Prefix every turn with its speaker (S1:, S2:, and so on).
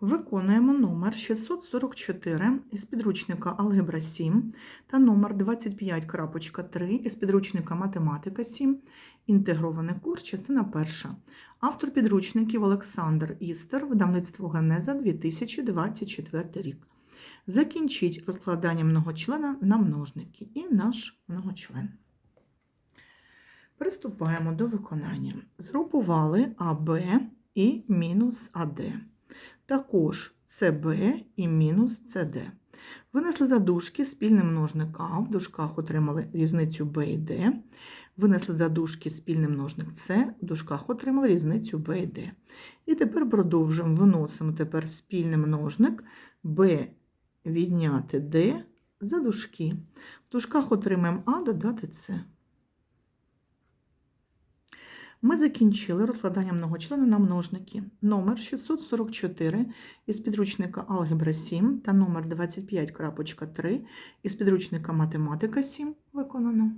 S1: Виконуємо номер 644 із підручника Алгебра 7 та номер 25.3 із підручника Математика 7, інтегрований курс, частина перша. Автор підручників Олександр Істер, видавництво Генеза 2024 рік. Закінчіть розкладання многочлена на множники і наш многочлен. Приступаємо до виконання. Згрупували АБ і мінус АД. Також СБ і мінус СД. Винесли за дужки спільний множник А, в дужках отримали різницю Б і Д. Винесли за дужки спільний множник С, в дужках отримали різницю Б і Д. І тепер продовжуємо, виносимо тепер спільний множник Б відняти Д за дужки. В дужках отримаємо А додати С. Ми закінчили розкладання многочлена на множники. Номер 644 із підручника Алгебра 7 та номер 25.3 із підручника Математика 7 виконано.